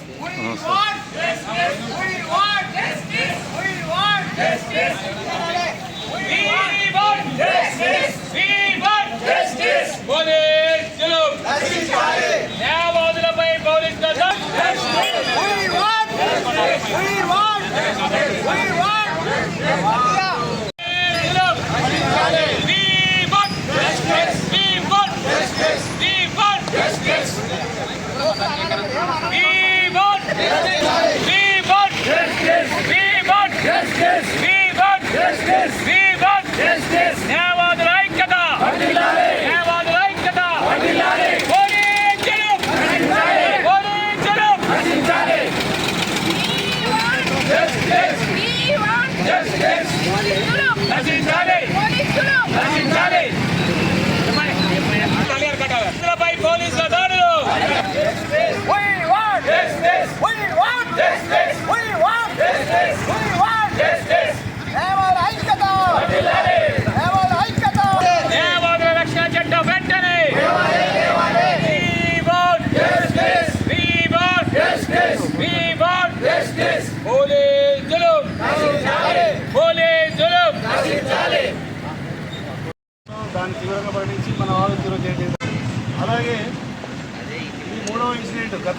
We పోలీసుల We want! We want! Yes, yes.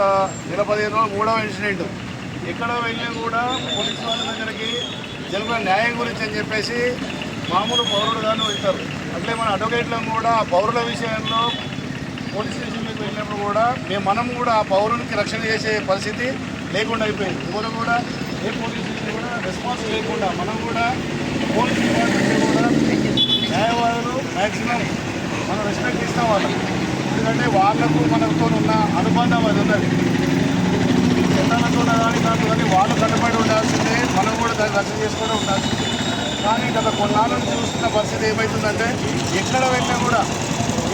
గత నెల పదిహేను రోజులు మూడవ ఇన్సిడెంట్. ఎక్కడ వెళ్ళినా కూడా పోలీసు వాళ్ళ దగ్గరికి జరిగిన న్యాయం గురించి అని చెప్పేసి మామూలు పౌరులుగాను వెళ్తారు అట్లే మన అడ్వకేట్లను కూడా పౌరుల విషయంలో పోలీస్ స్టేషన్లకు వెళ్ళినప్పుడు కూడా మేము మనం కూడా ఆ పౌరునికి రక్షణ చేసే పరిస్థితి లేకుండా అయిపోయింది. ఎవరు కూడా ఏ పోలీస్ స్టేషన్ కూడా రెస్పాన్స్ లేకుండా మనం కూడా పోలీస్ డిపార్ట్మెంట్ కూడా న్యాయవాదులు మ్యాక్సిమం మనం రెస్పెక్ట్ ఇస్తాం వాళ్ళకి. ఎందుకంటే వాళ్ళకు మనతో ఉన్న అనుబంధం అది ఉన్నది. చట్టాలతో కానీ దాంట్లో కానీ వాళ్ళు కట్టుబడి ఉండాల్సిందే మనం కూడా దాన్ని రక్షణ చేసుకుంటూ ఉండాల్సిందే. కానీ గత కొన్నాళ్ళ చూస్తున్న పరిస్థితి ఏమవుతుందంటే ఎక్కడ వెళ్ళినా కూడా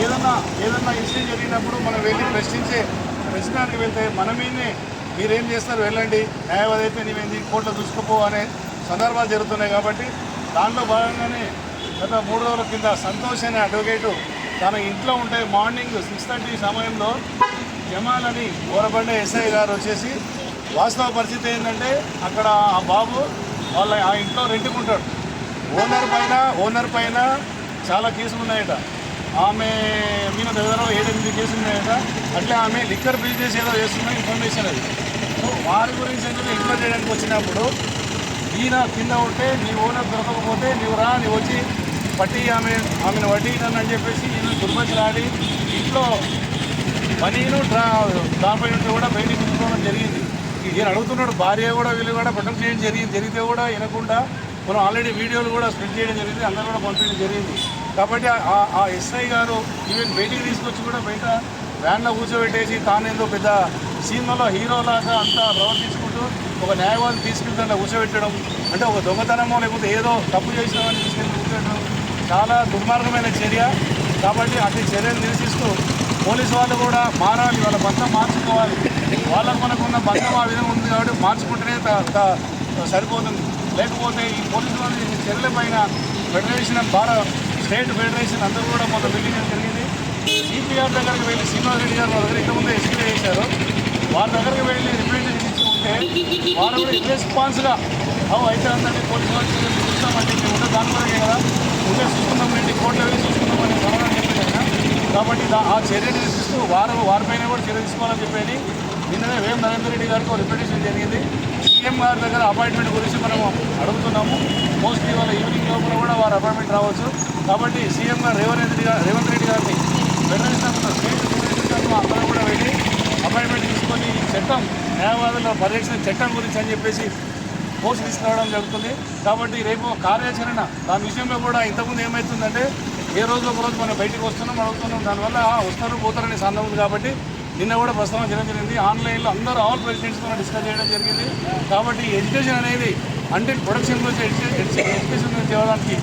ఏదన్నా ఏదన్నా ఇన్సిడెంట్ జరిగినప్పుడు మనం వెళ్ళి ప్రశ్నించే ప్రశ్నానికి వెళ్తే మనమేనే మీరేం చేస్తారు వెళ్ళండి న్యాయవాది అయితే నీవేంది కోర్టులో చూసుకోపో అనే సందర్భాలు జరుగుతున్నాయి కాబట్టి దాంట్లో భాగంగానే గత మూడు రోజుల కింద సంతోష్ అనే అడ్వకేటు తన ఇంట్లో ఉంటే మార్నింగ్ సిక్స్ థర్టీ సమయంలో జమాల్ అని ఓరబండ ఎస్ఐ గారు వచ్చేసి వాస్తవ పరిస్థితి ఏంటంటే అక్కడ ఆ బాబు వాళ్ళ ఆ ఇంట్లో రెంట్కుంటాడు. ఓనర్ పైన ఓనర్ పైన చాలా కేసులు ఉన్నాయట. ఆమె మీద దగ్గర ఏడెనిమిది కేసులు ఉన్నాయట. అట్లే ఆమె లిక్కర్ బిజినెస్ ఏదో చేస్తున్న ఇన్ఫర్మేషన్ అది. సో వారి గురించి ఎందుకు ఎంక్వైరీ చేయడానికి వచ్చినప్పుడు ఈయన కింద ఉంటే నీ ఓనర్ దొరకకపోతే నీవు రా నీవు వచ్చి పట్టి ఆమె ఆమెను వడ్డీ అని చెప్పేసి ఈయన ఇంట్లో పనిను డ్రా దానిపై నుండి కూడా బయటికి తీసుకోవడం జరిగింది. ఈయన అడుగుతున్నాడు భార్య కూడా వీళ్ళు కూడా ప్రొటెక్ట్ చేయడం జరిగింది. జరిగితే కూడా వినకుండా మనం ఆల్రెడీ వీడియోలు కూడా స్ప్రెడ్ చేయడం జరిగింది అందరూ కూడా పంపించడం జరిగింది. కాబట్టి ఆ- ఎస్ఐ గారు ఈవెన్ బయటికి తీసుకొచ్చి కూడా బయట వ్యాన్లో కూర్చోబెట్టేసి తానేందో పెద్ద సినిమాలో హీరోలాగా అంతా ప్రవర్తించుకుంటూ ఒక న్యాయవాదిని తీసుకెళ్తే కూర్చోబెట్టడం అంటే ఒక దొంగతనమో లేకపోతే ఏదో తప్పు చేసిన తీసుకెళ్ళి కూర్చోబెట్టడం చాలా దుర్మార్గమైన చర్య. కాబట్టి అన్ని చర్యలు నిరసిస్తూ పోలీసు వాళ్ళు కూడా మారాలి వాళ్ళ బంధం మార్చుకోవాలి. వాళ్ళకు మనకున్న బంధం ఆ విధంగా ఉంది కాబట్టి మార్చుకుంటేనే సరిపోతుంది. లేకపోతే ఈ పోలీసు వాళ్ళు ఈ చర్యల పైన ఫెడరేషన్ భారత స్టేట్ ఫెడరేషన్ అందరూ కూడా మొన్న వెళ్ళడం జరిగింది. సిపిఆర్ దగ్గరికి వెళ్ళి శ్రీనివాస్ రెడ్డి గారు వాళ్ళ దగ్గర ఇంతకుముందు ఎస్పీ చేశారు. వాళ్ళ దగ్గరికి వెళ్ళి రిప్రజెంట్ ఇచ్చుకుంటే వాళ్ళు కూడా రెస్పాన్స్గా అవు అయితే అందరినీ పోలీసు వాళ్ళు చూస్తామంటే మేము చెప్పి ఉంటే దాని వరకే కదా. ఉంటే చూసుకుందాం ఏంటి? కోర్టులో వెళ్ళి చూసుకుందామని సమాధానం కాబట్టి దా- ఆ చర్య నిరసిస్తూ వారు వారిపైన కూడా చర్య తీసుకోవాలని చెప్పేది నిన్ననే వేం నరేందర్ రెడ్డి గారికి ఒక రిప్రజెంటేషన్ జరిగింది. సీఎం గారి దగ్గర అపాయింట్మెంట్ గురించి మనం అడుగుతున్నాము. మోస్ట్లీ వాళ్ళ ఈవినింగ్ లోపల కూడా వారు అపాయింట్మెంట్ రావచ్చు. కాబట్టి సీఎం గారు రేవంత్ రెడ్డి గారు రేవంత్ రెడ్డి గారిని ఫెడరేషన్ స్టేట్ అందరూ కూడా వెళ్ళి అపాయింట్మెంట్ తీసుకొని ఈ చట్టం న్యాయవాదుల పరిరక్షణ చట్టం గురించి అని చెప్పేసి పోస్ట్ తీసుకురావడం జరుగుతుంది. కాబట్టి రేపు కార్యాచరణ దాని విషయంలో కూడా ఇంతకుముందు ఏమవుతుందంటే ఏ రోజు ఒక రోజు మనం బయటికి వస్తున్నాం అడుగుతున్నాం దానివల్ల వస్తారు పోతారని సందం ఉంది కాబట్టి నిన్న కూడా ప్రస్తావన చేయడం జరిగింది. ఆన్లైన్లో అందరూ ఆల్ ప్రెసిడెంట్స్తో డిస్కస్ చేయడం జరిగింది. కాబట్టి ఎడ్యుకేషన్ అనేది అంటే ప్రొడక్షన్ గురించి ఎడ్యుకేషన్ గురించి చేయడానికి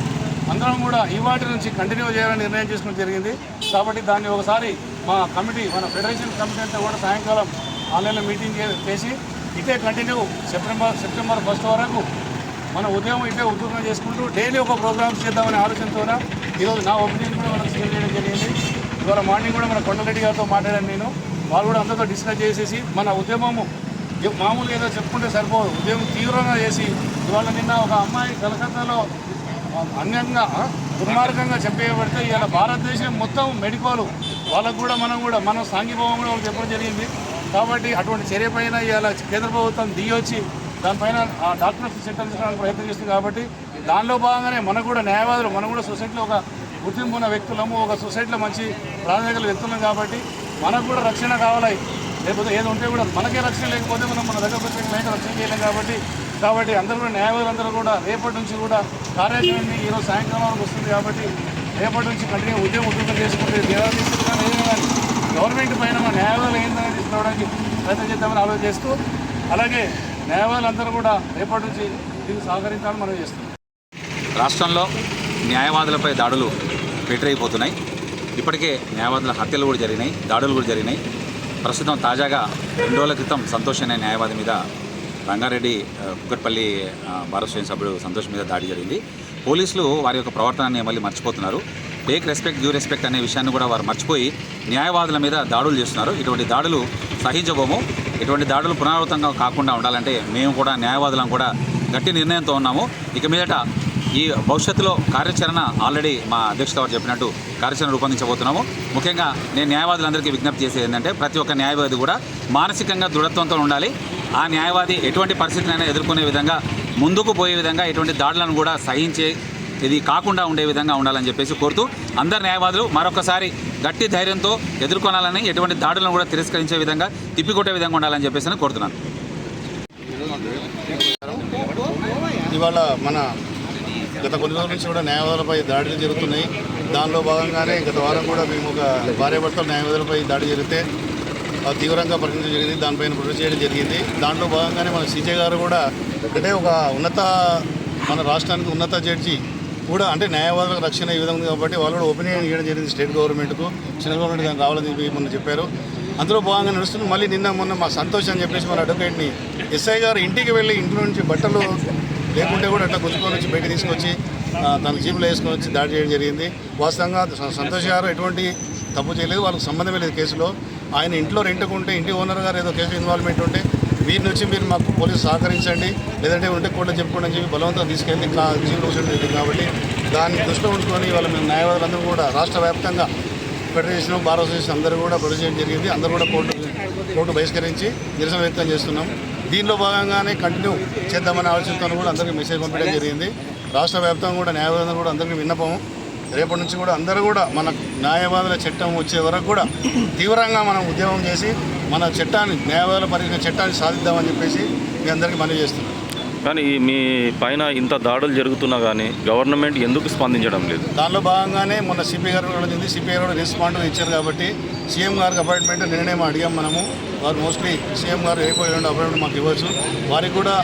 అందరం కూడా ఈ వాటి నుంచి కంటిన్యూ చేయాలని నిర్ణయం చేసుకోవడం జరిగింది. కాబట్టి దాన్ని ఒకసారి మా కమిటీ మన ఫెడరేషన్ కమిటీ అంతా కూడా సాయంకాలం ఆన్లైన్లో మీటింగ్ చేసి ఇదే కంటిన్యూ సెప్టెంబర్ సెప్టెంబర్ ఫస్ట్ వరకు మన ఉదయం ఇదే ఉద్యోగం చేసుకుంటూ డైలీ ఒక ప్రోగ్రామ్స్ చేద్దామనే ఆలోచనతో ఈరోజు నా ఒపీనియన్ కూడా మనం షేర్ చేయడం జరిగింది. ఇవాళ మార్నింగ్ కూడా మన కొండరెడ్డి గారితో మాట్లాడాను నేను. వాళ్ళు కూడా అందరితో డిస్కస్ చేసేసి మన ఉద్యమము మామూలుగా ఏదో చెప్పుకుంటే సరిపోదు. ఉద్యమం తీవ్రంగా చేసి ఇవాళ నిన్న ఒక అమ్మాయి కలకత్తాలో అన్యంగా దుర్మార్గంగా చెప్పేయబడితే ఇవాళ భారతదేశం మొత్తం మెడికోలు. వాళ్ళకు కూడా మనం కూడా మనం సాంఘీభావం కూడా వాళ్ళు చెప్పడం జరిగింది. కాబట్టి అటువంటి చర్య పైన ఇవాళ కేంద్ర ప్రభుత్వం దిగొచ్చి దానిపైన ఆ డాక్టర్స్ చట్టం తీసుకోవడానికి ప్రయత్నం చేస్తుంది కాబట్టి దానిలో భాగంగానే మనకు కూడా న్యాయవాదులు మనం కూడా సొసైటీలో ఒక గుర్తింపు ఉన్న వ్యక్తులము ఒక సొసైటీలో మంచి ప్రాధాన్యత వ్యక్తులం కాబట్టి మనకు కూడా రక్షణ కావాలి. లేకపోతే ఏది ఉంటే కూడా మనకే రక్షణ లేకపోతే మనం మన దగ్గర ప్రత్యేక లేక రక్షణ చేయలేం కాబట్టి కాబట్టి అందరూ కూడా న్యాయవాదులందరూ కూడా రేపటి నుంచి కూడా కార్యాచరణ ఈరోజు సాయంకాలం వరకు వస్తుంది కాబట్టి రేపటి నుంచి కంటిన్యూ ఉద్యోగం ఉద్యోగం చేసుకుంటే దేవాలయం ఏదైనా కానీ గవర్నమెంట్ పైన మన న్యాయవాదులు ఏందని తీసుకోవడానికి ప్రయత్నం చేద్దామని ఆలోచన చేస్తూ అలాగే న్యాయవాదులందరూ కూడా రేపటి నుంచి దీనికి సహకరించాలని మనం చేస్తున్నాం. రాష్ట్రంలో న్యాయవాదులపై దాడులు పెట్టరైపోతున్నాయి ఇప్పటికే న్యాయవాదుల హత్యలు కూడా జరిగినాయి దాడులు కూడా జరిగినాయి. ప్రస్తుతం తాజాగా రెండు రోజుల క్రితం సంతోష్ అనే న్యాయవాది మీద రంగారెడ్డి కుక్కట్పల్లి ఆ, సభ్యుడు సంతోష్ మీద దాడి జరిగింది. పోలీసులు వారి యొక్క ప్రవర్తనని మళ్ళీ మర్చిపోతున్నారు. టేక్ రెస్పెక్ట్ డ్యూ రెస్పెక్ట్ అనే విషయాన్ని కూడా వారు మర్చిపోయి న్యాయవాదుల మీద దాడులు చేస్తున్నారు. ఇటువంటి దాడులు సహించబోము. ఇటువంటి దాడులు పునరావృతంగా కాకుండా ఉండాలంటే మేము కూడా న్యాయవాదులం కూడా గట్టి నిర్ణయంతో ఉన్నాము. ఇక మీదట ఈ భవిష్యత్తులో కార్యాచరణ ఆల్రెడీ మా అధ్యక్షత వారు చెప్పినట్టు కార్యాచరణ రూపొందించబోతున్నాము. ముఖ్యంగా నేను న్యాయవాదులందరికీ విజ్ఞప్తి చేసేది ఏంటంటే ప్రతి ఒక్క న్యాయవాది కూడా మానసికంగా దృఢత్వంతో ఉండాలి. ఆ న్యాయవాది ఎటువంటి పరిస్థితినైనా ఎదుర్కొనే విధంగా ముందుకు పోయే విధంగా ఎటువంటి దాడులను కూడా సహించే ఇది కాకుండా ఉండే విధంగా ఉండాలని చెప్పేసి కోరుతూ అందరు న్యాయవాదులు మరొకసారి గట్టి ధైర్యంతో ఎదుర్కొనాలని ఎటువంటి దాడులను కూడా తిరస్కరించే విధంగా తిప్పికొట్టే విధంగా ఉండాలని చెప్పేసి కోరుతున్నాను. ఇవాళ మన గత కొన్ని రోజుల నుంచి కూడా న్యాయవాదులపై దాడులు జరుగుతున్నాయి. దానిలో భాగంగానే గత వారం కూడా మేము ఒక భార్యాభర్తల న్యాయవాదులపై దాడి జరిగితే తీవ్రంగా పరిగణించడం జరిగింది. దానిపైన ప్రొడ్యూస్ చేయడం జరిగింది. దాంట్లో భాగంగానే మన సీజే గారు కూడా అంటే ఒక ఉన్నత మన రాష్ట్రానికి ఉన్నత జడ్జి కూడా అంటే న్యాయవాదులకు రక్షణ ఈ విధంగా ఉంది కాబట్టి వాళ్ళు కూడా ఒపీనియన్ ఇవ్వడం జరిగింది స్టేట్ గవర్నమెంట్కు. సెంట్రల్ గవర్నమెంట్ దానికి రావాలని చెప్పి మొన్న చెప్పారు. అందులో భాగంగా నడుస్తుంది. మళ్ళీ నిన్న మొన్న మా సంతోష్ అని చెప్పేసి మన అడ్వకేట్ని ఎస్ఐ గారు ఇంటికి వెళ్ళి ఇంటి నుంచి బట్టలు లేకుంటే కూడా అట్లా గుంజుకొని వచ్చి బయట తీసుకొచ్చి తన జీపులో వేసుకొని వచ్చి దాడి చేయడం జరిగింది. వాస్తవంగా సంతోష్ గారు ఎటువంటి తప్పు చేయలేదు వాళ్ళకి సంబంధమే లేదు కేసులో. ఆయన ఇంట్లో రెంట్కుంటే ఇంటి ఓనర్ గారు ఏదో కేసు ఇన్వాల్వ్మెంట్ ఉంటే వీరి నుంచి మీరు మాకు పోలీసు సహకరించండి లేదంటే ఉంటే కోర్టులో చెప్పుకోండి అని చెప్పి బలవంతం తీసుకెళ్ళి నా జీవులు వచ్చడం కాబట్టి దాన్ని దృష్టిలో ఉంచుకొని వాళ్ళ మేము న్యాయవాదులందరూ కూడా రాష్ట్ర వ్యాప్తంగా ఫెడరేషన్ బార్ అసోసియేషన్ అందరూ కూడా ప్రొడ్యూస్ చేయడం జరిగింది. అందరూ కూడా కోర్టు కోర్టు బహిష్కరించి నిరసన వ్యక్తం చేస్తున్నాం. దీనిలో భాగంగానే కంటిన్యూ చేద్దామనే ఆలోచనతో కూడా అందరికీ మెసేజ్ పంపించడం జరిగింది. రాష్ట్ర వ్యాప్తంగా కూడా న్యాయవాదం కూడా అందరికీ విన్నపము. రేపటి నుంచి కూడా అందరూ కూడా మన న్యాయవాదుల చట్టం వచ్చే వరకు కూడా తీవ్రంగా మనం ఉద్యమం చేసి మన చట్టాన్ని న్యాయవాదుల పరిగణ చట్టాన్ని సాధిద్దామని చెప్పేసి మీ అందరికీ మనవి చేస్తున్నాం కానీ మీ పైన ఇంత దాడులు జరుగుతున్నా కానీ గవర్నమెంట్ ఎందుకు స్పందించడం లేదు? దానిలో భాగంగానే మొన్న సిపి గారు కూడా వచ్చింది సిపి గారు కూడా రెస్పాండ్ ఇచ్చారు కాబట్టి సీఎం గారికి అపాయింట్మెంట్ నిన్ననే అడిగాం మనము. వారు మోస్ట్లీ సీఎం గారు అయిపోయి అపాయింట్మెంట్ మాకు ఇవ్వచ్చు. వారికి కూడా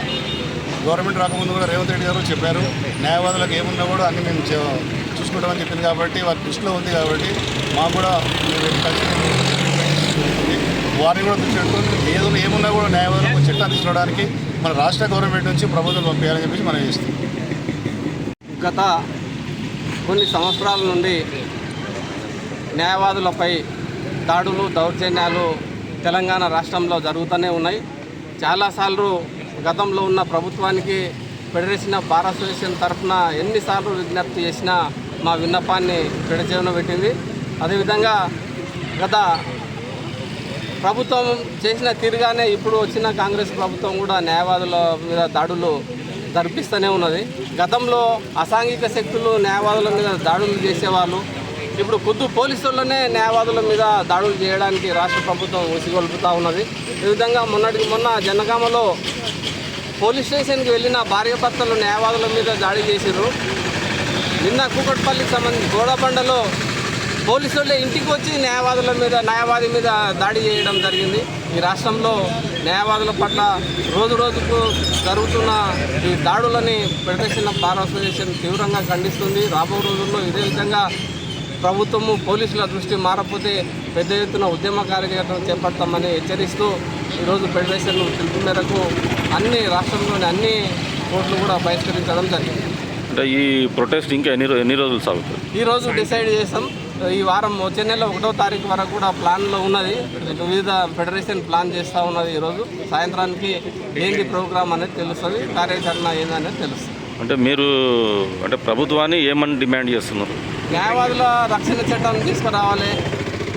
గవర్నమెంట్ రాకముందు కూడా రేవంత్ రెడ్డి గారు చెప్పారు. న్యాయవాదులకు ఏమున్నా కూడా అన్ని మేము చూసుకుంటామని చెప్పింది కాబట్టి వారి దృష్టిలో ఉంది కాబట్టి మాకు కూడా వారిని కూడా దృష్టి ఏదో ఏమున్నా కూడా న్యాయవాదులకు చట్టాన్ని తీసుకోవడానికి మన రాష్ట్ర గవర్నమెంట్ నుంచి ప్రభుత్వం పంపించాలని చెప్పేసి మనం చేస్తాం గత కొన్ని సంవత్సరాల నుండి న్యాయవాదులపై దాడులు దౌర్జన్యాలు తెలంగాణ రాష్ట్రంలో జరుగుతూనే ఉన్నాయి. చాలాసార్లు గతంలో ఉన్న ప్రభుత్వానికి ఫెడరేషన్ ఆఫ్ బార్ అసోసియేషన్ తరఫున ఎన్నిసార్లు విజ్ఞప్తి చేసినా మా విన్నపాన్ని పెడచేవన పెట్టింది. అదేవిధంగా గత ప్రభుత్వం చేసిన తీరుగానే ఇప్పుడు వచ్చిన కాంగ్రెస్ ప్రభుత్వం కూడా న్యాయవాదుల మీద దాడులు జరిపిస్తూనే ఉన్నది. గతంలో అసాంఘిక శక్తులు న్యాయవాదుల మీద దాడులు చేసేవాళ్ళు ఇప్పుడు కొద్ది పోలీసుల్లోనే న్యాయవాదుల మీద దాడులు చేయడానికి రాష్ట్ర ప్రభుత్వం ఉసిగొల్పుతూ ఉన్నది. ఈ విధంగా మొన్నటికి మొన్న జనగామలో పోలీస్ స్టేషన్కి వెళ్ళిన భార్యాభర్తలు న్యాయవాదుల మీద దాడి చేసిర్రు. నిన్న కూకట్పల్లికి సంబంధించి గోడబండలో పోలీసులే ఇంటికి వచ్చి న్యాయవాదుల మీద న్యాయవాది మీద దాడి చేయడం జరిగింది. ఈ రాష్ట్రంలో న్యాయవాదుల పట్ల రోజు రోజుకు జరుగుతున్న ఈ దాడులని ఫెడరేషన్ ఆఫ్ బార్ అసోసియేషన్ తీవ్రంగా ఖండిస్తుంది. రాబో రోజుల్లో ఇదే విధంగా ప్రభుత్వము పోలీసుల దృష్టి మారకపోతే పెద్ద ఎత్తున ఉద్యమ కార్యక్రమం చేపడతామని హెచ్చరిస్తూ ఈరోజు ఫెడరేషన్ పిలుపు మేరకు అన్ని రాష్ట్రంలోని అన్ని కోర్టులు కూడా బహిష్కరించడం జరిగింది. అంటే ఈ ప్రొటెస్ట్ ఇంకా ఎన్ని ఎన్ని రోజులు సాగుతుంది? ఈరోజు డిసైడ్ చేసాం. ఈ వారం వచ్చే నెల ఒకటో తారీఖు వరకు కూడా ప్లాన్లో ఉన్నది. వివిధ ఫెడరేషన్ ప్లాన్ చేస్తూ ఉన్నది ఈరోజు. సాయంత్రానికి ఏంటి ప్రోగ్రామ్ అనేది తెలుస్తుంది కార్యాచరణ ఏందనేది తెలుస్తుంది. అంటే మీరు అంటే ప్రభుత్వాన్ని ఏమని డిమాండ్ చేస్తున్నారు? న్యాయవాదుల రక్షణ చట్టం తీసుకురావాలి.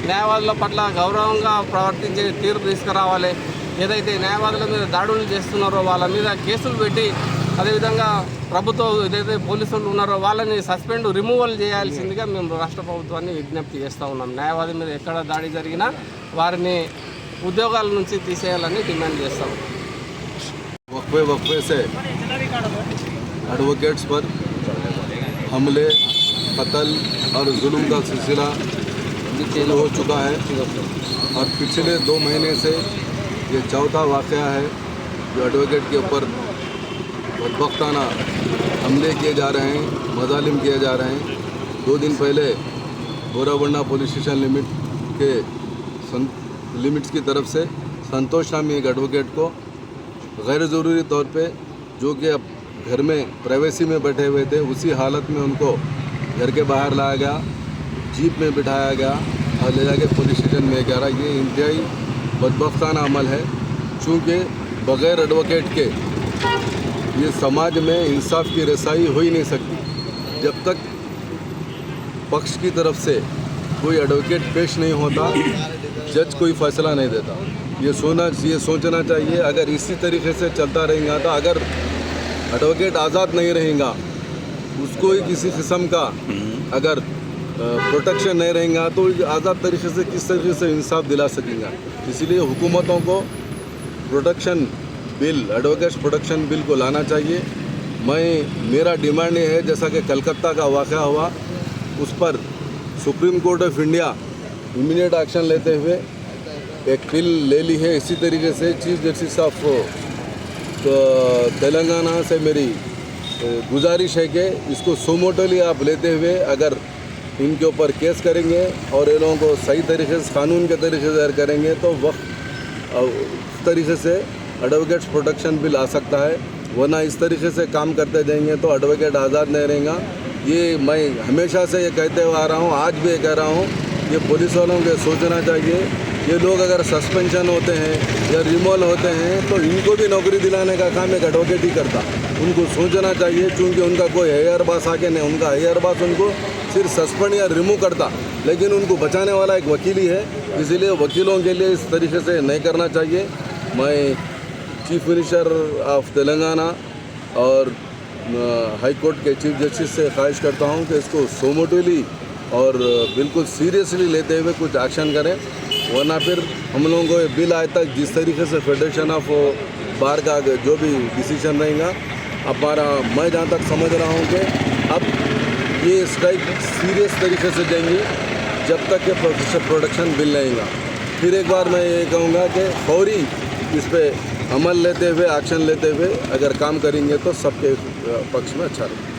న్యాయవాదుల పట్ల గౌరవంగా ప్రవర్తించే తీరు తీసుకురావాలి. ఏదైతే న్యాయవాదుల మీద దాడులు చేస్తున్నారో వాళ్ళ మీద కేసులు పెట్టి అదేవిధంగా ప్రభుత్వం ఏదైతే పోలీసులు ఉన్నారో వాళ్ళని సస్పెండ్ రిమూవల్ చేయాల్సిందిగా మేము రాష్ట్ర ప్రభుత్వాన్ని విజ్ఞప్తి చేస్తూ ఉన్నాం న్యాయవాది మీద ఎక్కడ దాడి జరిగినా వారిని ఉద్యోగాల నుంచి తీసేయాలని డిమాండ్ చేస్తాం वक्फे वक्फे से एडवोकेट्स पर हमले कत्ल और जुल्म का सिलसिला शुरू हो चुका है और पिछले दो महीने से ये चौथा वाक़ है जो एडवोकेट के ऊपर बदबख्ताना हमले किए जा रहे हैं मजालिम किए जा रहे हैं। दो दिन पहले बोराबंडा पुलिस स्टेशन लिमिट के सं, लिमिट्स की तरफ़ से संतोष नामी एक एडवोकेट को गैर ज़रूरी तौर पे जो कि अब घर में प्राइवेसी में बैठे हुए थे उसी हालत में उनको घर के बाहर लाया गया जीप में बिठाया गया और ले जाके पुलिस स्टेशन में गया ये इंतहाई बदबख्ताना अमल है। चूँकि बग़ैर एडवोकेट के ये समाज में इंसाफ की रसाई हो ही नहीं सकती। जब तक पक्ष की तरफ़ से कोई एडवोकेट पेश नहीं होता जज कोई फैसला नहीं देता। ये सोना, ये सोचना चाहिए, अगर इसी तरीके से चलता रहेगा तो अगर एडवोकेट आज़ाद नहीं रहेगा, उसको ही किसी किस्म का अगर प्रोटेक्शन नहीं रहेगा तो आज़ाद तरीके से किस तरीके से इंसाफ दिला सकेगा। इसीलिए हुकूमतों को protection bill advocate protection bill को लाना चाहिए। मैं, मेरा डिमांड ये है, जैसा कि कलकत्ता का वाक़ हुआ, उस पर Supreme Court of India immediate action लेते हुए एक बिल ले ली है। इसी तरीके से चीफ जस्टिस ऑफ़ तेलंगाना से मेरी गुजारिश है कि इसको सोमोटली आप लेते हुए अगर इनके ऊपर केस करेंगे और इन लोगों को सही तरीके से, कानून के तरीके से करेंगे तो वक्त उस तरीके से एडवोकेट्स प्रोटेक्शन बिल आ सकता है, वरना इस तरीके से काम करते जाएँगे तो एडवोकेट आज़ाद नहीं रहेगा। ये मैं हमेशा से ये कहते हुए आ रहा हूँ, आज भी ये कह रहा हूँ, ये पुलिस वालों को सोचना चाहिए। ये लोग अगर सस्पेंशन होते हैं या रिमोल होते हैं तो इनको भी नौकरी दिलाने का काम एक एडवोकेट ही करता। उनको सोचना चाहिए क्योंकि उनका कोई हेयर बास आके नहीं, उनका हेयर बास उनको सिर्फ़ सस्पेंड या रिमूव करता। लेकिन उनको बचाने वाला एक वकील ही है, इसीलिए वकीलों के लिए इस तरीके से नहीं करना चाहिए। मैं चीफ मिनिस्टर ऑफ़ तेलंगाना और हाई कोर्ट के चीफ जस्टिस से ख्वाहिश करता हूँ कि इसको सोमोटली और बिल्कुल सीरियसली लेते हुए कुछ एक्शन करें। वरना फिर हम लोगों को ये बिल आए तक जिस तरीके से फेडरेशन ऑफ़ बार का जो भी डिसीज़न रहेगा, हमारा, मैं जहाँ तक समझ रहा हूँ कि अब ये स्ट्राइक सीरियस तरीके से देंगी जब तक ये प्रोडक्शन बिल आएगा फिर एक बार मैं ये कहूँगा कि फौरी इस पर अमल लेते हुए एक्शन लेते हुए अगर काम करेंगे तो सबके पक्ष में अच्छा रहेगा